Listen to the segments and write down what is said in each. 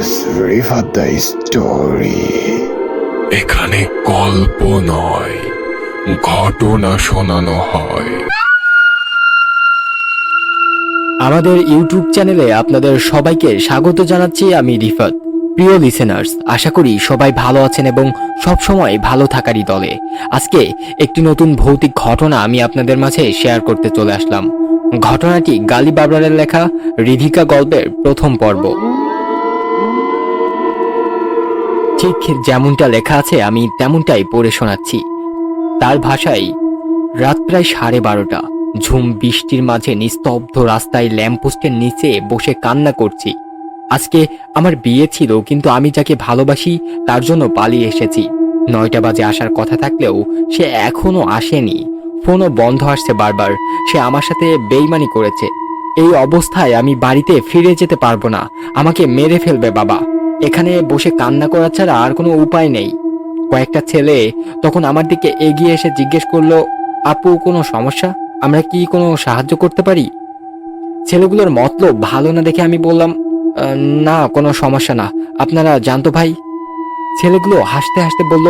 Rifa the story. এখানে গল্প নয় ঘটনা শোনানো হয়। আমাদের ইউটিউব চ্যানেলে আপনাদের সবাইকে স্বাগত জানাচ্ছি আমি রিফাত। প্রিয় লিসেনার্স আশা করি সবাই ভালো আছেন এবং সব সময় ভালো থাকারই দলে। আজকে একটি নতুন ভৌতিক ঘটনা আমি আপনাদের মাঝে শেয়ার করতে চলে আসলাম। ঘটনাটি গালি বাবরারের লেখা রিধিকা গল্পের প্রথম পর্ব। ঠিক যেমনটা লেখা আছে, আমি তেমনটাই পড়ে শোনাচ্ছি। তার ভাষায়, রাত প্রায় সাড়ে বারোটা, ঝুম বৃষ্টির মাঝে নিস্তব্ধ রাস্তায় ল্যাম্পপোস্টের নিচে বসে কান্না করছি। আজকে আমার বিয়ে ছিল, কিন্তু আমি যাকে ভালোবাসি, তার জন্য পালিয়ে এসেছি। নয়টা বাজে আসার কথা থাকলেও সে এখনও আসেনি। ফোনও বন্ধ আসছে বারবার। সে আমার সাথে বেইমানি করেছে। এই অবস্থায় আমি বাড়িতে ফিরে যেতে পারব না। আমাকে মেরে ফেলবে বাবা। এখানে বসে কান্না করা ছাড়া আর কোনো উপায় নেই। কয়েকটা ছেলে তখন আমার দিকে এগিয়ে এসে জিজ্ঞেস করল, আপু, কোনো সমস্যা? আমরা কি কোনো সাহায্য করতে পারি? ছেলেগুলোর মতলব ভালো না দেখে আমি বললাম না, কোনো সমস্যা না। আপনারা জানতো ভাই? ছেলেগুলো হাসতে হাসতে বলল,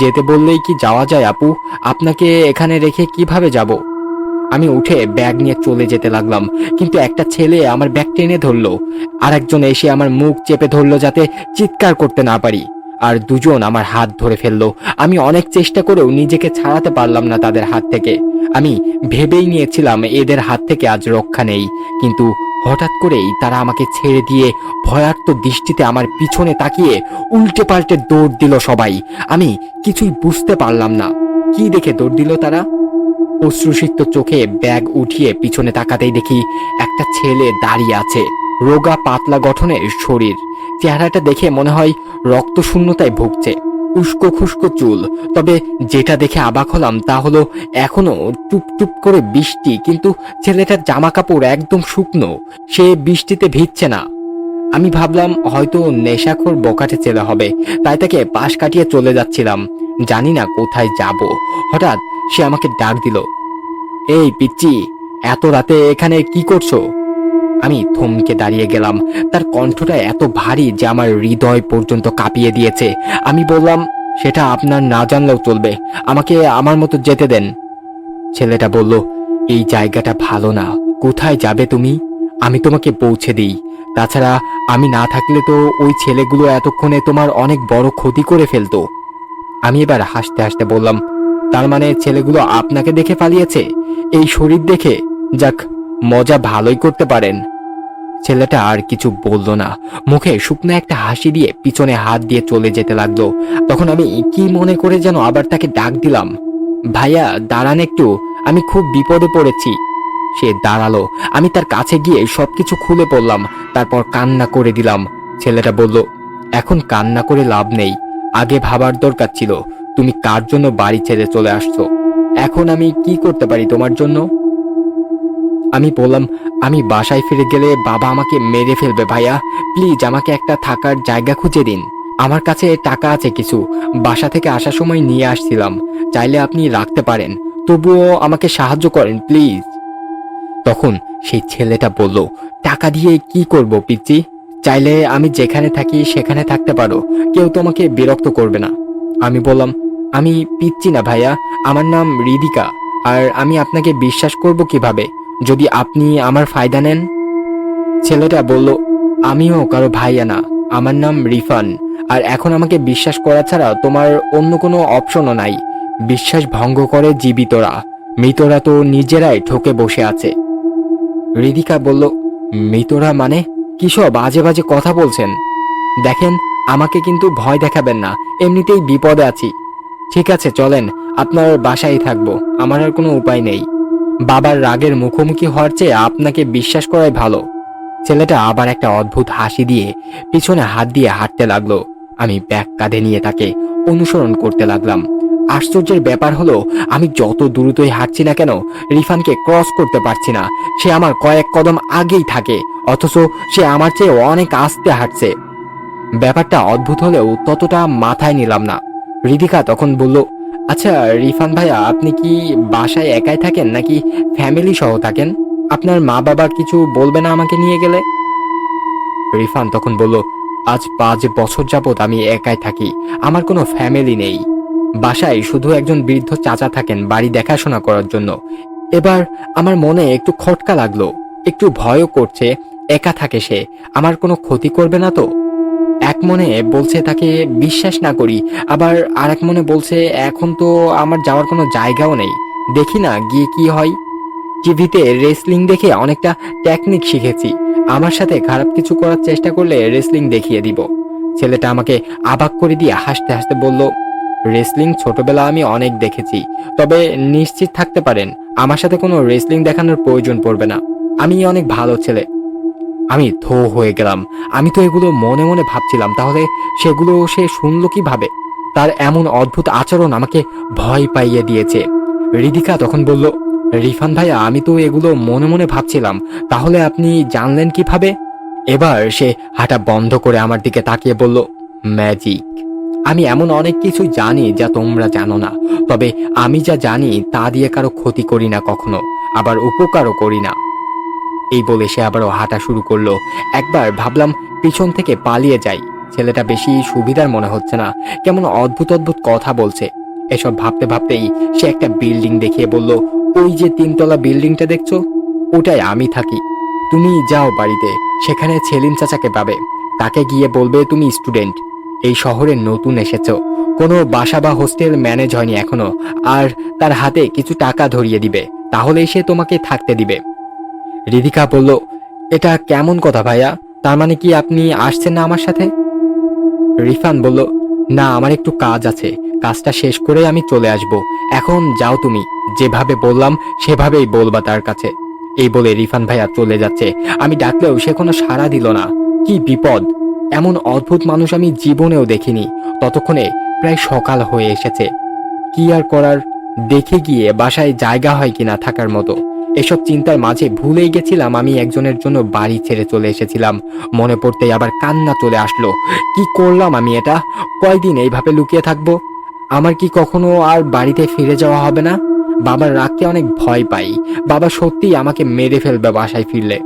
যেতে বললেই কি যাওয়া যায় আপু? আপনাকে এখানে রেখে কীভাবে যাব? আমি উঠে ব্যাগ নিয়ে চলে যেতে লাগলাম। কিন্তু একটা ছেলে আমার ব্যাগ টেনে ধরলো। আর একজন এসে আমার মুখ চেপে ধরলো যাতে চিৎকার করতে না পারি। আর দুজন আমার হাত ধরে ফেলল। আমি অনেক চেষ্টা করেও নিজেকে ছাড়াতে পারলাম না তাদের হাত থেকে। আমি ভেবেই নিয়েছিলাম এদের হাত থেকে আজ রক্ষা নেই। কিন্তু হঠাৎ করেই তারা আমাকে ছেড়ে দিয়ে ভয়ার্ত দৃষ্টিতে আমার পিছনে তাকিয়ে উল্টে পাল্টে দৌড় দিল সবাই। আমি কিছুই বুঝতে পারলাম না। কি দেখে দৌড় দিল তারা? অশ্রুসিক্ত চোখে ব্যাগ উঠিয়ে পিছনে তাকাতেই দেখি একটা ছেলে দাঁড়িয়ে আছে, রোগা পাতলা গঠনের শরীর। চেহারাটা দেখে মনে হয় রক্ত শূন্যতায় ভুগছে। উস্কো খুস্কো চুল, তবে যেটা দেখে অবাক হলাম তা হলো এখনও টুপ টুপ করে বৃষ্টি, কিন্তু ছেলেটার জামা কাপড় একদম শুকনো, সে বৃষ্টিতে ভিজছে না। আমি ভাবলাম হয়তো নেশাখোর বকাটে ছেলে হবে, তাই তাকে পাশ কাটিয়ে চলে যাচ্ছিলাম। জানি না কোথায় যাব। হঠাৎ সে আমাকে ডাক দিল, এই পিচ্চি, এত রাতে এখানে কি করছ? আমি থমকে দাঁড়িয়ে গেলাম। তার কণ্ঠটা এত ভারী যে আমার হৃদয় পর্যন্ত কাঁপিয়ে দিয়েছে। আমি বললাম, সেটা আপনার না জানলেও চলবে। আমাকে আমার মতো যেতে দেন। ছেলেটা বলল, এই জায়গাটা ভালো না। কোথায় যাবে তুমি? আমি তোমাকে পৌঁছে দিই। তাছাড়া আমি না থাকলে তো ওই ছেলেগুলো এতক্ষণে তোমার অনেক বড় ক্ষতি করে ফেলতো। আমি এবার হাসতে হাসতে বললাম তার মানে ছেলেগুলো আপনাকে দেখে পালিয়েছে। এই শরীর দেখে, যাক, মজা ভালোই করতে পারেন। ছেলেটা আর কিছু বলল না। মুখে শুকনো একটা হাসি দিয়ে পিছনে হাত দিয়ে চলে যেতে লাগল। তখন আমি কি মনে করে যেন আবার তাকে ডাক দিলাম। ভাইয়া, দাঁড়ান একটু, আমি খুব বিপদে পড়েছি। সে দাঁড়াল। আমি তার কাছে গিয়ে সবকিছু খুলে পড়লাম, তারপর কান্না করে দিলাম। ছেলেটা বলল, এখন কান্না করে লাভ নেই। আগে ভাবার দরকার ছিল। তুমি কার জন্য বাড়ি ছেড়ে চলে আসছো? এখন আমি কি করতে পারি তোমার জন্য? আমি বললাম, আমি বাসায় ফিরে গেলে বাবা আমাকে মেরে ফেলবে ভাইয়া। প্লিজ আমাকে একটা থাকার জায়গা খুঁজে দিন। আমার কাছে টাকা আছে কিছু। বাসা থেকে আসার সময় নিয়ে আসছিলাম। চাইলে আপনি রাখতে পারেন। তবুও আমাকে সাহায্য করেন, প্লিজ। তখন সেই ছেলেটা বলল, টাকা দিয়ে কি করব, পিচ্চি? চাইলে আমি যেখানে থাকি সেখানে থাকতে পারো। কেউ তোমাকে বিরক্ত করবে না। আমি বললাম, আমি পিচ্ছি না ভাইয়া, আমার নাম রিদিকা, আর আমি আপনাকে বিশ্বাস করব কীভাবে? যদি আপনি আমার ফায়দা নেন? ছেলেটা বলল, আমিও কারও ভাইয়া না, আমার নাম রিফান, আর এখন আমাকে বিশ্বাস করা ছাড়া তোমার অন্য কোনো অপশনও নাই। বিশ্বাস ভঙ্গ করে জীবিতরা, মৃতরা তো নিজেরাই ঠকে বসে আছে। রিদিকা বলল, মৃতরা মানে? কিসব বাজে বাজে কথা বলছেন? দেখেন আমাকে কিন্তু ভয় দেখাবেন না, এমনিতেই বিপদে আছি। ঠিক আছে, চলেন, আপনার বাসায় থাকব, আমার আর কোনো উপায় নেই। বাবার রাগের মুখোমুখি হওয়ার চেয়ে আপনাকে বিশ্বাস করাই ভালো। ছেলেটা আবার একটা অদ্ভুত হাসি দিয়ে পিছনে হাত দিয়ে হাঁটতে লাগল। আমি ব্যাগ কাঁধে নিয়ে তাকে অনুসরণ করতে লাগলাম। আশ্চর্যের ব্যাপার হলো, আমি যত দ্রুতই হাঁটছি না কেন, রিফানকে ক্রস করতে পারছি না। সে আমার কয়েক কদম আগেই থাকে, অথচ সে আমার চেয়ে অনেক আস্তে হাঁটছে। ব্যাপারটা অদ্ভুত হলেও ততটা মাথায় নিলাম না। রিদিকা তখন বলল আচ্ছা রিফান ভাইয়া, আপনি কি বাসায় একাই থাকেন নাকি ফ্যামিলি সহ থাকেন? আপনার মা বাবা কিছু বলবে না আমাকে নিয়ে গেলে? রিফান তখন বলল, আজ পাঁচ বছর যাবৎ আমি একাই থাকি, আমার কোনো ফ্যামিলি নেই। বাসায় শুধু একজন বৃদ্ধ চাচা থাকেন বাড়ি দেখাশোনা করার জন্য। এবার আমার মনে একটু খটকা লাগল, একটু ভয়ও করছে, একা থাকে সে, আমার কোনো ক্ষতি করবে না তো? এক মনে বলছে তাকে বিশ্বাস না করি, আবার আর এক মনে বলছে এখন তো আমার যাওয়ার কোনো জায়গাও নেই, দেখি না গিয়ে কি হয়। টিভিতে রেসলিং দেখে অনেকটা টেকনিক শিখেছি, আমার সাথে খারাপ কিছু করার চেষ্টা করলে রেসলিং দেখিয়ে দিব। ছেলেটা আমাকে আবাক করে দিয়ে হাসতে হাসতে বলল, রেসলিং ছোটবেলা আমি অনেক দেখেছি, তবে নিশ্চিত থাকতে পারেন, আমার সাথে কোনো রেসলিং দেখানোর প্রয়োজন পড়বে না। আমি অনেক ভালো ছেলে। আমি থো হয়ে গেলাম। আমি তো এগুলো মনে মনে ভাবছিলাম, তাহলে সেগুলো সে শুনলো কীভাবে? তার এমন অদ্ভুত আচরণ আমাকে ভয় পাইয়ে দিয়েছে। রিদিকা তখন বলল, রিফান ভাইয়া, আমি তো এগুলো মনে মনে ভাবছিলাম, তাহলে আপনি জানলেন কীভাবে? এবার সে হাঁটা বন্ধ করে আমার দিকে তাকিয়ে বলল, ম্যাজিক। আমি এমন অনেক কিছু জানি যা তোমরা জানো না, তবে আমি যা জানি তা দিয়ে কারও ক্ষতি করি না কখনো, আবার উপকারও করি না। এই বলে সে আবারও হাঁটা শুরু করল। একবার ভাবলাম পিছন থেকে পালিয়ে যাই। ছেলেটা বেশি সুবিধার মনে হচ্ছে না। কেমন অদ্ভুত অদ্ভুত কথা বলছে। এসব ভাবতে ভাবতেই সে একটা বিল্ডিং দেখিয়ে বলল, ওই যে তিনতলা বিল্ডিংটা দেখছ? ওটাই আমি থাকি। তুমি যাও বাড়িতে। সেখানে সেলিম চাচাকে পাবে। তাকে গিয়ে বলবে তুমি স্টুডেন্ট। এই শহরে নতুন এসেছ। কোনো বাসা বা হোস্টেল ম্যানেজ হয়নি এখনও। আর তার হাতে কিছু টাকা ধরিয়ে দিবে। তাহলেই সে তোমাকে থাকতে দিবে। রিদিকা বলল, এটা কেমন কথা ভাইয়া? তার মানে কি আপনি আসছেন না আমার সাথে? রিফান বলল, না, আমার একটু কাজ আছে। কাজটা শেষ করে আমি চলে আসব। এখন যাও তুমি। যেভাবে বললাম, সেভাবেই বলবা তার কাছে। এই বলে রিফান ভাইয়া চলে যাচ্ছে। আমি ডাকলেও সে কোনো সাড়া দিল না। কি বিপদ! এমন অদ্ভুত মানুষ আমি জীবনেও দেখিনি। ততক্ষণে প্রায় সকাল হয়ে এসেছে। কি আর করার? দেখে গিয়ে বাসায় জায়গা হয় কিনা থাকার মতো। এসব চিন্তার মাঝে ভুলেই গেছিলাম আমি একজনের জন্য বাড়ি ছেড়ে চলে এসেছিলাম। মনে পড়তেই আবার কান্না চলে আসলো। কি করলাম আমি এটা? কয়দিন এইভাবে লুকিয়ে থাকব? আমার কি কখনো আর বাড়িতে ফিরে যাওয়া হবে না? বাবার রাগকে অনেক ভয় পাই। বাবা সত্যিই আমাকে মেরে ফেলবে বাসায় ফিরলে।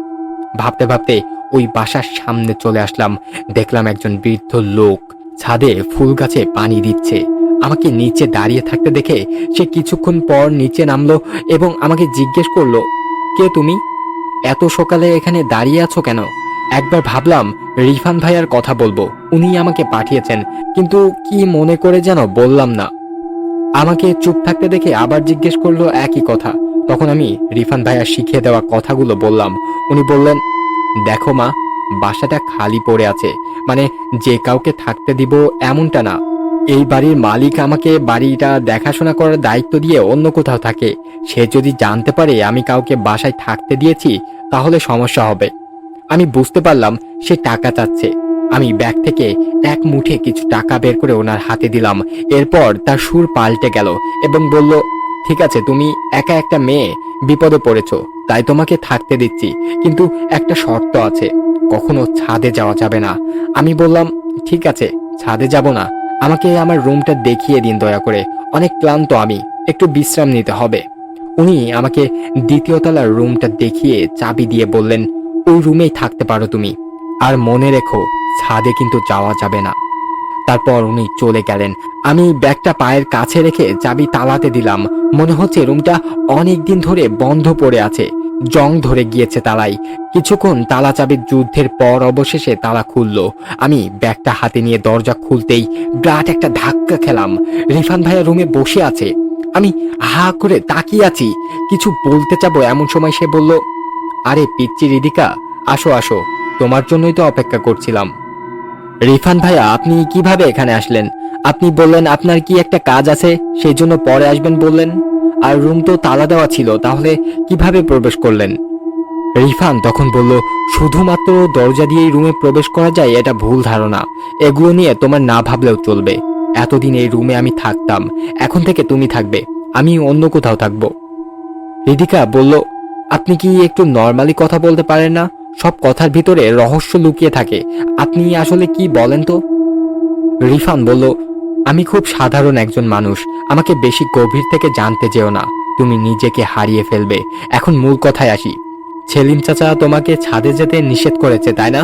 ভাবতে ভাবতে ওই বাসার সামনে চলে আসলাম। দেখলাম একজন বৃদ্ধ লোক ছাদে ফুল গাছে পানি দিচ্ছে। আমাকে নিচে দাঁড়িয়ে থাকতে দেখে সে কিছুক্ষণ পর নিচে নামলো এবং আমাকে জিজ্ঞেস করল, কে তুমি? এত সকালে এখানে দাঁড়িয়ে আছো কেন? একবার ভাবলাম রিফান ভাইয়ার কথা বলব উনি আমাকে পাঠিয়েছেন, কিন্তু কি মনে করে যেন বললাম না। আমাকে চুপ থাকতে দেখে আবার জিজ্ঞেস করল একই কথা। তখন আমি রিফান ভাইয়া শিখিয়ে দেওয়া কথাগুলো বললাম। উনি বললেন, দেখো মা, বাসাটা খালি পড়ে আছে মানে যে কাউকে থাকতে দিব এমনটা না। এই বাড়ির মালিক আমাকে বাড়িটা দেখাশোনা করার দায়িত্ব দিয়ে অন্য কোথাও থাকে। সে যদি জানতে পারে আমি কাউকে বাসায় থাকতে দিয়েছি, তাহলে সমস্যা হবে। আমি বুঝতে পারলাম সে টাকা চাচ্ছে। আমি ব্যাগ থেকে এক মুঠে কিছু টাকা বের করে ওনার হাতে দিলাম। এরপর তার সুর পাল্টে গেল এবং বলল, ঠিক আছে, তুমি একা একটা মেয়ে, বিপদে পড়েছো, তাই তোমাকে থাকতে দিচ্ছি। কিন্তু একটা শর্ত আছে, কখনো ছাদে যাওয়া যাবে না। আমি বললাম, ঠিক আছে, ছাদে যাব না। আমাকে আমার রুমটা দেখিয়ে দিন দয়া করে। অনেক ক্লান্ত আমি। একটু বিশ্রাম নিতে হবে। উনি আমাকে দ্বিতীয় তলার রুমটা দেখিয়ে চাবি দিয়ে বললেন, ওই রুমেই থাকতে পারো তুমি। আর মনে রেখো, ছাদে কিন্তু যাওয়া যাবে না। তারপর উনি চলে গেলেন। আমি ব্যাগটা পায়ের কাছে রেখে চাবি তালাতে দিলাম। মনে হচ্ছে রুমটা অনেক দিন ধরে বন্ধ পড়ে আছে। জং ধরে গিয়েছে তালাই। কিছুক্ষণ তালা চাবির যুদ্ধের পর অবশেষে তালা খুললো। আমি ব্যাগটা হাতে নিয়ে দরজা খুলতেই বিরাট একটা ধাক্কা খেলাম। রিফান ভাইয়া রুমে বসে আছে। আমি হা করে তাকিয়ে আছি। কিছু বলতে চাবো এমন সময় সে বলল, আরে পিচ্চি রিদিকা, আসো আসো। তোমার জন্যই তো অপেক্ষা করছিলাম। রিফান ভাইয়া, আপনি কীভাবে এখানে আসলেন? আপনি বললেন, আপনার কি একটা কাজ আছে? সেই জন্য পরে আসবেন বললেন। আর রুম তো তালা দেওয়া ছিল, তাহলে কীভাবে প্রবেশ করলেন? রিফান তখন বলল, শুধুমাত্র দরজা দিয়েই রুমে প্রবেশ করা যায়, এটা ভুল ধারণা। এগুলো নিয়ে তোমার না ভাবলেও চলবে। এতদিন এই রুমে আমি থাকতাম। এখন থেকে তুমি থাকবে। আমি অন্য কোথাও থাকব। রিদিকা বলল, আপনি কি একটু নর্মালি কথা বলতে পারেন না? সব কথার ভিতরে রহস্য লুকিয়ে থাকে। আপনি আসলে কি বলেন তো? রিফান বলল আমি খুব সাধারণ একজন মানুষ। আমাকে বেশি গভীর থেকে জানতে যেও না। তুমি নিজেকে হারিয়ে ফেলবে। এখন মূল কথায় আসি। সেলিম চাচা তোমাকে ছাদে যেতে নিষেধ করেছে, তাই না?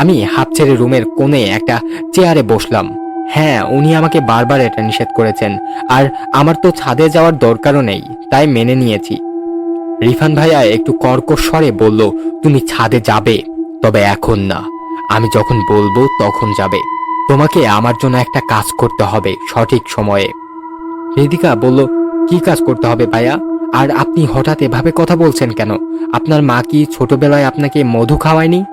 আমি হাফ ছেড়ে রুমের কোণে একটা চেয়ারে বসলাম। হ্যাঁ উনি আমাকে বারবার এটা নিষেধ করেছেন। আর আমার তো ছাদে যাওয়ার দরকারও নেই, তাই মেনে নিয়েছি। রিফান ভাইয়া একটু কর্কশ স্বরে বলল, তুমি ছাদে যাবে, তবে এখন না। আমি যখন বলব তখন যাবে। তোমাকে আমার জন্য একটা কাজ করতে হবে সঠিক সময়ে। রিদিকা বলল, কি কাজ করতে হবে ভাইয়া? আর আপনি হঠাৎ এভাবে কথা বলছেন কেন? আপনার মা কি ছোটবেলায় আপনাকে মধু খাওয়ায়নি?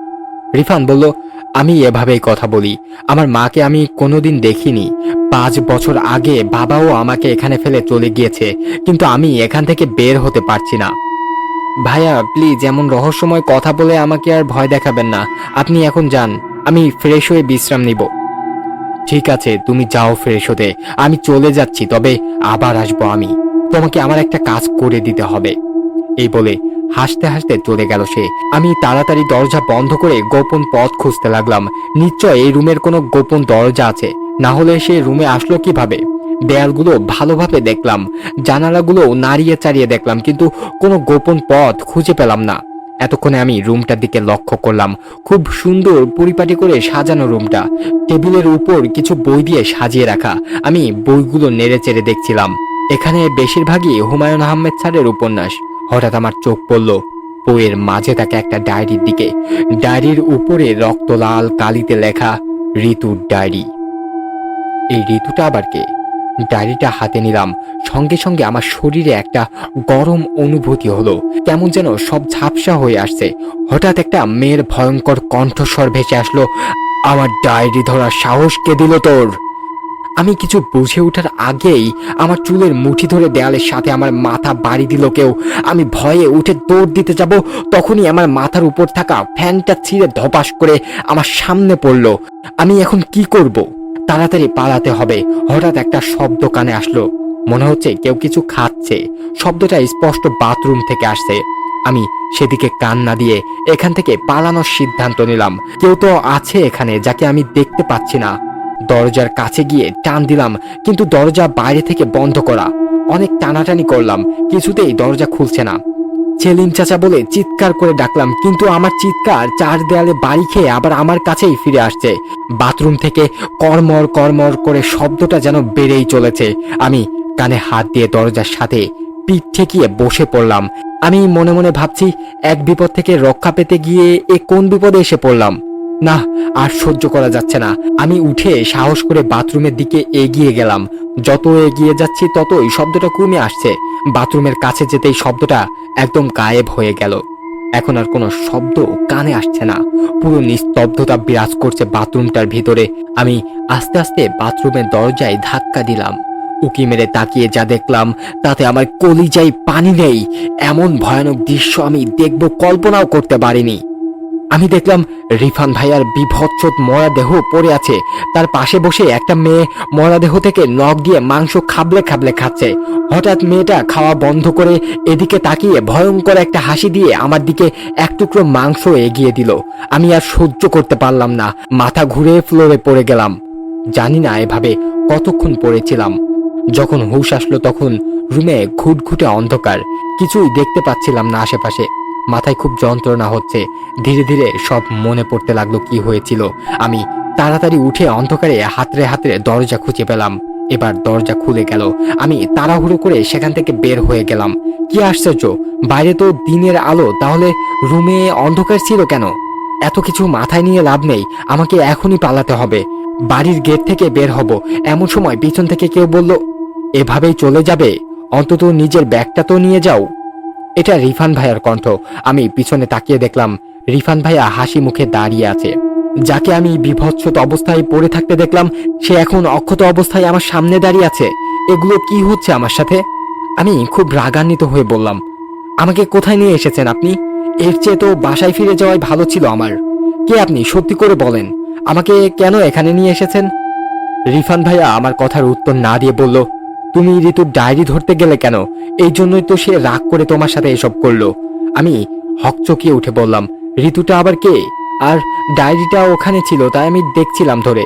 রিফান বলল, আমি এভাবেই কথা বলি। আমার মাকে আমি কোনোদিন দেখিনি। পাঁচ বছর আগে বাবাও আমাকে এখানে ফেলে চলে গিয়েছে, কিন্তু আমি এখান থেকে বের হতে পারছি না। ভাইয়া, প্লিজ, এমন রহস্যময় কথা বলে আমাকে আর ভয় দেখাবেন না। আপনি এখন যান। আমি ফ্রেশ হয়ে বিশ্রাম নিব। ঠিক আছে, তুমি যাও ফ্রেশ হতে। আমি চলে যাচ্ছি, তবে আবার আসব আমি। তোমাকে আমার একটা কাজ করে দিতে হবে। এই বলে হাসতে হাসতে চলে গেল সে। আমি তাড়াতাড়ি দরজা বন্ধ করে গোপন পথ খুঁজতে লাগলাম। নিশ্চয় এই রুমের কোনো গোপন দরজা আছে। না হলে সে রুমে আসলো কীভাবে? দেয়ালগুলো ভালোভাবে দেখলাম। জানালাগুলো নাড়িয়ে চাড়িয়ে দেখলাম, কিন্তু কোনো গোপন পথ খুঁজে পেলাম না। এতক্ষণে আমি রুমটার দিকে লক্ষ্য করলাম। খুব সুন্দর পরিপাটি করে সাজানো রুমটা। টেবিলের উপর কিছু বই দিয়ে সাজিয়ে রাখা। আমি বইগুলো নেড়ে চেড়ে দেখছিলাম। এখানে বেশিরভাগই হুমায়ুন আহমেদ স্যারের উপন্যাস। হঠাৎ আমার চোখ পড়ল। বইয়ের মাঝে থাকা একটা ডায়েরির দিকে। ডায়েরির উপরে রক্তলাল কালিতে লেখা, ঋতুর ডায়েরি। এই ঋতুটা আবার কে? ডায়েরিটা হাতে নিলাম। সঙ্গে সঙ্গে আমার শরীরে একটা গরম অনুভূতি হলো। কেমন যেন সব ঝাপসা হয়ে আসছে। হঠাৎ একটা মেয়ের ভয়ঙ্কর কণ্ঠস্বর ভেসে আসলো, আমার ডায়েরি ধরার সাহস কে দিল তোর? আমি কিছু বুঝে ওঠার আগেই আমার চুলের মুঠি ধরে দেয়ালের সাথে আমার মাথা বাড়ি দিল কেউ। আমি ভয়ে উঠে দৌড় দিতে যাব, তখনই আমার মাথার উপর থাকা ফ্যানটা ছিঁড়ে ধপাস করে আমার সামনে পড়ল। আমি এখন কি করব? তাড়াতাড়ি পালাতে হবে। হঠাৎ একটা শব্দ কানে আসলো। মনে হচ্ছে কেউ কিছু খাচ্ছে। শব্দটা স্পষ্ট বাথরুম থেকে আসছে। আমি সেদিকে কান না দিয়ে এখান থেকে পালানোর সিদ্ধান্ত নিলাম। কেউ তো আছে এখানে যাকে আমি দেখতে পাচ্ছি না। দরজার কাছে গিয়ে টান দিলাম, কিন্তু দরজা বাইরে থেকে বন্ধ করা। অনেক টানাটানি করলাম, কিছুতেই দরজা খুলছে না। সেলিম চাচা বলে চিৎকার করে ডাকলাম, কিন্তু আমার চিৎকার চার দেয়ালে বাড়ি খেয়ে আবার আমার কাছেই ফিরে আসছে। বাথরুম থেকে কর্মর কর্মর করে শব্দটা যেন বেড়েই চলেছে। আমি কানে হাত দিয়ে দরজার সাথে পিঠ ঠেকিয়ে বসে পড়লাম। আমি মনে মনে ভাবছি, এক বিপদ থেকে রক্ষা পেতে গিয়ে এ কোন বিপদে এসে পড়লাম। না, আর সহ্য করা যাচ্ছে না। আমি উঠে সাহস করে বাথরুমের দিকে এগিয়ে গেলাম। যত এগিয়ে যাচ্ছি, ততই শব্দটা কমে আসছে। বাথরুমের কাছে যেতেই শব্দটা একদম গায়েব হয়ে গেল। এখন আর কোনো শব্দ কানে আসছে না। পুরো নিস্তব্ধতা বিরাজ করছে বাথরুমটার ভিতরে। আমি আস্তে আস্তে বাথরুমের দরজায় ধাক্কা দিলাম। উকি মেরে তাকিয়ে যা দেখলাম, তাতে আমার কলিজায় পানি নেই। এমন ভয়ানক দৃশ্য আমি দেখব, কল্পনাও করতে পারিনি। আমি দেখলাম রিফান ভাইয়ার বিভৎস মরাদেহ পড়ে আছে। তার পাশে বসে একটা মেয়ে মরাদেহ থেকে নখ দিয়ে মাংস খাবলে খাবলে খাচ্ছে। হঠাৎ মেয়েটা খাওয়া বন্ধ করে এদিকে তাকিয়ে ভয়ঙ্কর একটা হাসি দিয়ে আমার দিকে এক টুকরো মাংস এগিয়ে দিল। আমি আর সহ্য করতে পারলাম না। মাথা ঘুরে ফ্লোরে পড়ে গেলাম। জানি না এভাবে কতক্ষণ পড়েছিলাম। যখন হুশ আসলো তখন রুমে ঘুটঘুটে অন্ধকার। কিছুই দেখতে পাচ্ছিলাম না আশেপাশে। মাথায় খুব যন্ত্রণা হচ্ছে। ধীরে ধীরে সব মনে পড়তে লাগল কি হয়েছিল। আমি তাড়াতাড়ি উঠে অন্ধকারে হাতড়ে হাতড়ে দরজা খুঁজে পেলাম। এবার দরজা খুলে গেল। আমি তাড়াহুড়ো করে সেখান থেকে বের হয়ে গেলাম। কি আশ্চর্য! বাইরে তো দিনের আলো, তাহলে রুমে অন্ধকার ছিল কেন? এত কিছু মাথায় নিয়ে লাভ নেই। আমাকে এখনই পালাতে হবে। বাড়ির গেট থেকে বের হব। এমন সময় পিছন থেকে কেউ বলল, এভাবেই চলে যাবে? অন্তত নিজের ব্যাগটা তো নিয়ে যাও। এটা রিফান ভাইয়ার কণ্ঠ। আমি পিছনে তাকিয়ে দেখলাম, রিফান ভাইয়া হাসি মুখে দাঁড়িয়ে আছে। যাকে আমি বিভৎসত অবস্থায় পড়ে থাকতে দেখলাম, সে এখন অক্ষত অবস্থায় আমার সামনে দাঁড়িয়ে আছে। এগুলো কি হচ্ছে আমার সাথে? আমি খুব রাগান্বিত হয়ে বললাম, আমাকে কোথায় নিয়ে এসেছেন আপনি? এর চেয়ে তো বাসায় ফিরে যাওয়াই ভালো ছিল আমার। কে আপনি? সত্যি করে বলেন। আমাকে কেন এখানে নিয়ে এসেছেন? রিফান ভাইয়া আমার কথার উত্তর না দিয়ে বলল তুমি ঋতুর ডায়েরি ধরতে গেলে কেন? এই জন্যই তো সে রাগ করে তোমার সাথে এসব করল। আমি হকচকিয়ে উঠে বললাম, ঋতুটা আবার কে? আর ডায়েরিটা ওখানে ছিল, তাই আমি দেখছিলাম ধরে।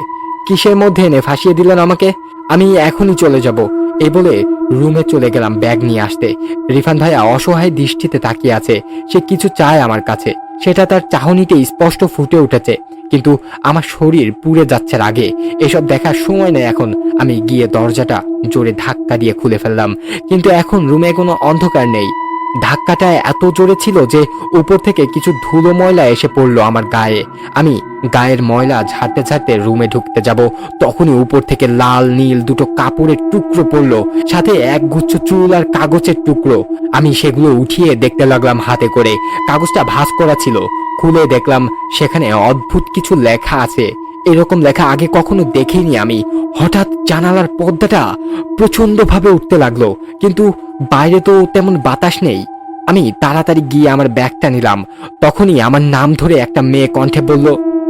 কিসের মধ্যে এনে ফাঁসিয়ে দিলেন আমাকে? আমি এখনই চলে যাব। এই বলে রুমে চলে গেলাম ব্যাগ নিয়ে আসতে। রিফান ভাইয়া অসহায় দৃষ্টিতে তাকিয়ে আছে। সে কিছু চায় আমার কাছে। সেটা তার চাহনিতে স্পষ্ট ফুটে উঠেছে। কিন্তু আমার শরীর পুড়ে যাচ্ছে আগে এসব দেখার সময় নেই এখন। আমি গিয়ে দরজাটা জোরে ধাক্কা দিয়ে খুলে ফেললাম। কিন্তু এখন রুমে কোনো অন্ধকার নেই। ধাক্কাটা এত জোরে ছিল যে উপর থেকে কিছু ধুলো ময়লা এসে পড়ল আমার গায়ে। আমি গায়ের ময়লা ঝাড়তে ঝাড়তে রুমে ঢুকতে যাব। তখনই উপর থেকে লাল, নীল দুটো কাপড়ের টুকরো পড়ল, সাথে এক গুচ্ছ চুল আর কাগজের টুকরো। আমি সেগুলো উঠিয়ে দেখতে লাগলাম হাতে করে। কাগজটা ভাঁজ করা ছিল। খুলে দেখলাম সেখানে অদ্ভুত কিছু লেখা আছে। এরকম লেখা আগে কখনো দেখিনি আমি। হঠাৎ জানালার পর্দাটা প্রচন্ডভাবে উঠতে লাগল। কিন্তু বাইরে তো তেমন বাতাস নেই। আমি তাড়াতাড়ি গিয়ে আমার ব্যাগটা নিলাম। তখনই আমার নাম ধরে একটা মেয়ে কণ্ঠে বলল,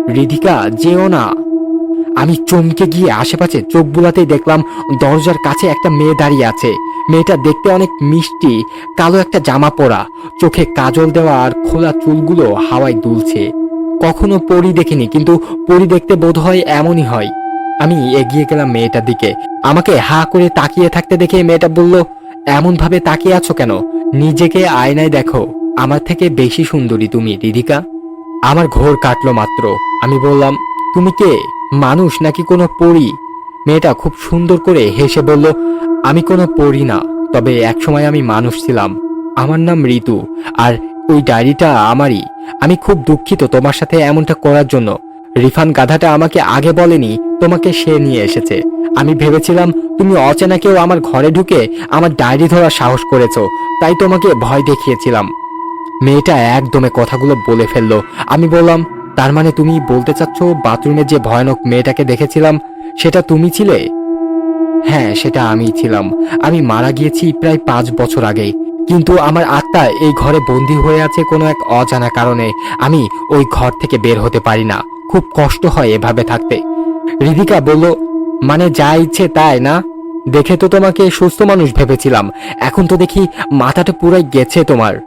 রিধিকা, যেও না। আমি চমকে গিয়ে আশেপাশে চোখ বুলাতেই দেখলাম দরজার কাছে একটা মেয়ে দাঁড়িয়ে আছে। মেয়েটা দেখতে অনেক মিষ্টি, কালো একটা জামা পরা, চোখে কাজল দেওয়া আর খোলা চুলগুলো হাওয়ায় দুলছে। কখনো পরি দেখিনি, কিন্তু পরি দেখতে বোধ হয় এমনই হয়। আমি এগিয়ে গেলাম মেয়েটার দিকে। আমাকে হা করে তাকিয়ে থাকতে দেখে মেয়েটা বলল এমন ভাবে তাকিয়ে আছো কেন? নিজেকে আয়নায় দেখো। আমার থেকে বেশি সুন্দরী তুমি, রিধিকা। আমার ঘোর কাটলো মাত্র। আমি বললাম, তুমি কে? মানুষ নাকি কোনো পরী? মেয়েটা খুব সুন্দর করে হেসে বলল, আমি কোনো পড়ি না, তবে একসময় আমি মানুষ ছিলাম। আমার নাম ঋতু, আর ওই ডায়েরিটা আমারই। আমি খুব দুঃখিত তোমার সাথে এমনটা করার জন্য। রিফান গাধাটা আমাকে আগে বলেনি, তোমাকে সে নিয়ে এসেছে। আমি ভেবেছিলাম, তুমি অচেনা কেউ আমার ঘরে ঢুকে আমার ডায়েরি ধরার সাহস করেছ, তাই তোমাকে ভয় দেখিয়েছিলাম। মেয়েটা একদমে কথাগুলো বলে ফেলল। আমি বললাম, তার মানে তুমি বলতে চাচ্ছ, বাথরুমে যে ভয়ানক মেয়েটাকে দেখেছিলাম, সেটা তুমি ছিলে? হ্যাঁ সেটা আমি ছিলাম। আমি মারা গিয়েছি প্রায় পাঁচ বছর আগে। কিন্তু আমার আত্মা এই ঘরে বন্দি হয়ে আছে কোনো এক অজানা কারণে। আমি ওই ঘর থেকে বের হতে পারি না। খুব কষ্ট হয় এভাবে থাকতে। রিধিকা বলল মানে যা ইচ্ছে তাই, না? দেখে তো তোমাকে সুস্থ মানুষ ভেবেছিলাম। এখন তো দেখি মাথাটা পুরাই গেছে তোমার।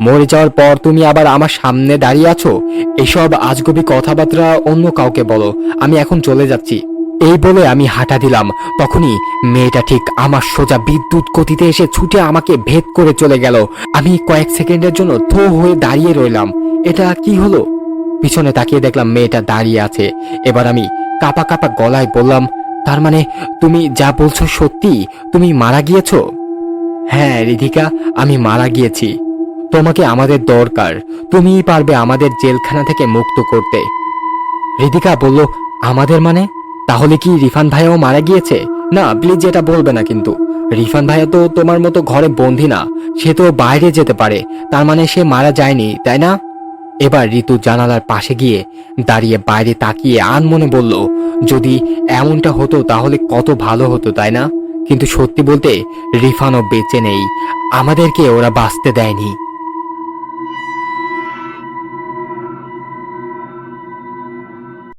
মরে যাওয়ার পর তুমি আবার আমার সামনে দাঁড়িয়ে আছো? এসব আজগবি কথাবার্তা অন্য কাউকে বলো। আমি এখন চলে যাচ্ছি। এই বলে আমি হাঁটা দিলাম। তখনই মেয়েটা ঠিক আমার সোজা বিদ্যুৎ গতিতে এসে ছুটে আমাকে ভেদ করে চলে গেল। আমি কয়েক সেকেন্ডের জন্য থো হয়ে দাঁড়িয়ে রইলাম। এটা কি হলো? পিছনে তাকিয়ে দেখলাম মেয়েটা দাঁড়িয়ে আছে। এবার আমি কাপা কাপা গলায় বললাম, তার মানে তুমি যা বলছো সত্যি? তুমি মারা গিয়েছো? হ্যাঁ রিধিকা, আমি মারা গিয়েছি। তোমাকে আমাদের দরকার। তুমিই পারবে আমাদের জেলখানা থেকে মুক্ত করতে। রিধিকা বলল, আমাদের মানে? তাহলে কি রিফান ভাইয়াও মারা গিয়েছে? না, প্লিজ এটা বলবে না কিন্তু। রিফান ভাইয়া তো তোমার মতো ঘরে বন্দি না। সে তো বাইরে যেতে পারে। তার মানে সে মারা যায়নি, তাই না? এবার ঋতু জানালার পাশে গিয়ে দাঁড়িয়ে বাইরে তাকিয়ে আন মনে বলল, যদি এমনটা হতো তাহলে কত ভালো হতো, তাই না? কিন্তু সত্যি বলতে রিফানও বেঁচে নেই। আমাদেরকে ওরা বাঁচতে দেয়নি।